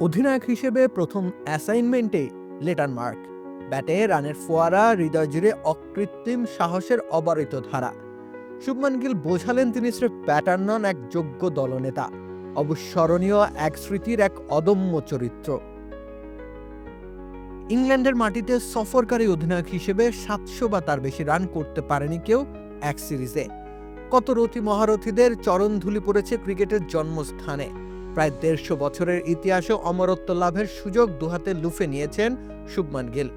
অধিনায়ক হিসেবে প্রথম অ্যাসাইনমেন্টে লেটার মার্ক। ব্যাটে রানের ফোয়ারা, হৃদয় জুড়ে অকৃত্রিম সাহসের অবারিত ধারা। শুভমান গিল বোঝালেন তিনি স্রেফ ব্যাটার নন, এক যোগ্য দলনেতা। অবিস্মরণীয় এক স্মৃতির এক অদম্য চরিত্র। ইংল্যান্ডের মাটিতে সফরকারী অধিনায়ক হিসেবে সাতশো বা তার বেশি রান করতে পারেনি কেউ এক সিরিজে। কত রথী মহারথীদের চরণ ধুলি পড়েছে ক্রিকেটের জন্মস্থানে। প্রায় দেড়শো বছরের ইতিহাসে অমরত্ব লাভের সুযোগ দুহাতে লুফে নিয়েছেন শুভমান গিল।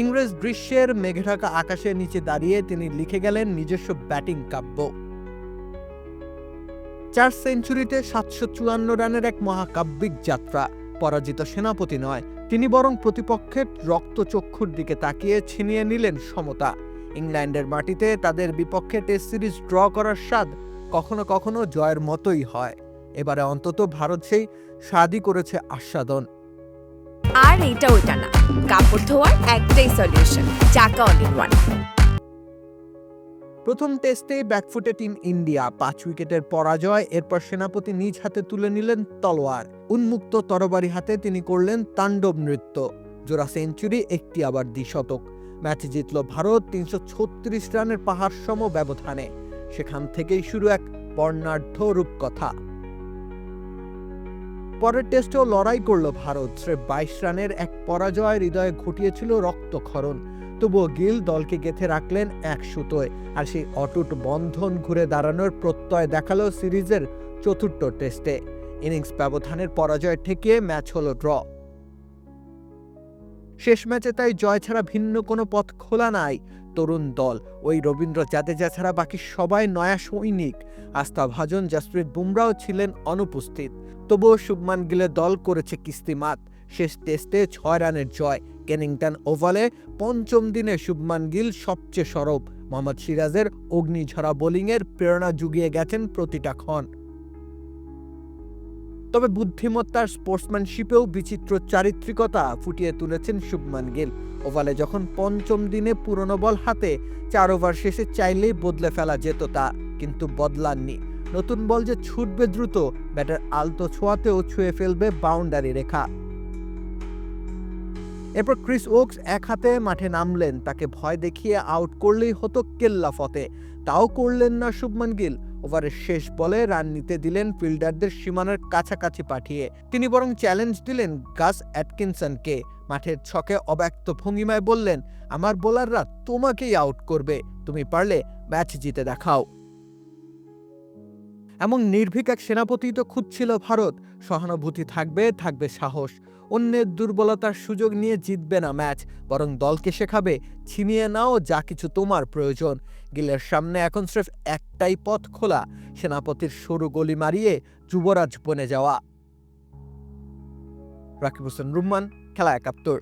ইংরেজ গ্রীষ্মের মেঘে ঢাকা আকাশের নিচে দাঁড়িয়ে তিনি লিখে গেলেন নিজস্ব ব্যাটিং কাব্য। চার সেঞ্চুরিতে সাতশো চুয়ান্ন রানের এক মহাকাব্যিক যাত্রা। পরাজিত সেনাপতি নয়, তিনি বরং প্রতিপক্ষের রক্তচক্ষুর দিকে তাকিয়ে ছিনিয়ে নিলেন সমতা। ইংল্যান্ডের মাটিতে তাদের বিপক্ষে টেস্ট সিরিজ ড্র করার স্বাদ কখনো কখনো জয়ের মতোই হয়। এবারে অন্তত ভারত সেই স্বাদই করেছে আস্বাদন। আর এইটা ওইটা না। কাপড় ধোয়ার একটাই সলিউশন চাকা অল ইন ওয়ান প্রথম টেস্টে ব্যাকফুটে টিম ইন্ডিয়া পাঁচ উইকেটের পরাজয় এরপর সেনাপতি নিজ হাতে তুলে নিলেন তলোয়ার। উন্মুক্ত তরবারি হাতে তিনি করলেন তাণ্ডব নৃত্য। জোড়া সেঞ্চুরি একটি আবার দ্বিশতক। ম্যাচ জিতল ভারত তিনশো ছত্রিশ রানের পাহাড় সম ব্যবধানে সেখান থেকেই শুরু এক বর্ণাঢ্য রূপকথা। পরের টেস্টেও লড়াই করল ভারত। সে বাইশ রানের এক পরাজয় হৃদয়ে ঘটিয়েছিল রক্তক্ষরণ। তবুও গিল দলকে গেথে রাখলেন এক সুতোয়। আর সেই অটুট বন্ধন ঘুরে দাঁড়ানোর প্রত্যয় দেখাল সিরিজের চতুর্থ টেস্টে। ইনিংস ব্যবধানের পরাজয় ঠেকিয়ে ম্যাচ হলো ড্র। শেষ ম্যাচে তাই জয় ছাড়া ভিন্ন কোনো পথ খোলা নাই। তরুণ দল, ওই রবীন্দ্র জাদেজা ছাড়া বাকি সবাই নয়া সৈনিক। আস্থা ভাজন জাসপ্রীত বুমরাও ছিলেন অনুপস্থিত। তবুও শুভমান গিলের দল করেছে কিস্তিমাত শেষ টেস্টে ছয় রানের জয়। কেনিংটন ওভালে পঞ্চম দিনে শুভমান গিল সবচেয়ে সরব। মোহাম্মদ সিরাজের অগ্নিঝরা বোলিংয়ের প্রেরণা জুগিয়ে গেছেন প্রতিটা ক্ষণ। তবে বুদ্ধিমত্তার স্পোর্টসম্যানশিপেও বিচিত্র চারিত্রিকতা ফুটিয়ে তুলেছেন শুভমান গিল। ওভালে যখন পঞ্চম দিনে পুরনো বল হাতে, চার ওভার শেষে চাইলেই বদলে ফেলা যেত তা, কিন্তু বদলাননি। নতুন বল যে ছুটবে দ্রুত, ব্যাটার আলতো ছোঁয়াতেও ছুঁয়ে ফেলবে বাউন্ডারি রেখা। এরপর ক্রিস ওকস এক হাতে মাঠে নামলেন। তাকে ভয় দেখিয়ে আউট করলেই হতো কেল্লা ফতে। তাও করলেন না শুভমান গিল। ওভারের শেষ বলে রান নিতে দিলেন ফিল্ডারদের সীমানার কাছাকাছি পাঠিয়ে। তিনি বরং চ্যালেঞ্জ দিলেন গাস অ্যাটকিনসনকে। মাঠের ছকে অব্যক্ত ভঙ্গিমায় বললেন, আমার বোলাররা তোমাকেই আউট করবে। তুমি পারলে ম্যাচ জিতে দেখাও। এমন নির্ভীক এক সেনাপতি তো খুঁজছিল ভারত। সহানুভূতি থাকবে থাকবে সাহস। অন্যের দুর্বলতার সুযোগ নিয়ে জিতবে না ম্যাচ, বরং দলকে শেখাবে, ছিনিয়ে নাও যা কিছু তোমার প্রয়োজন। গিলের সামনে এখন স্রেফ একটাই পথ খোলা, সেনাপতির সরু গলি মারিয়ে যুবরাজ বনে যাওয়া। রাকিব হোসেন, রুম্মান, খেলা একাত্তর।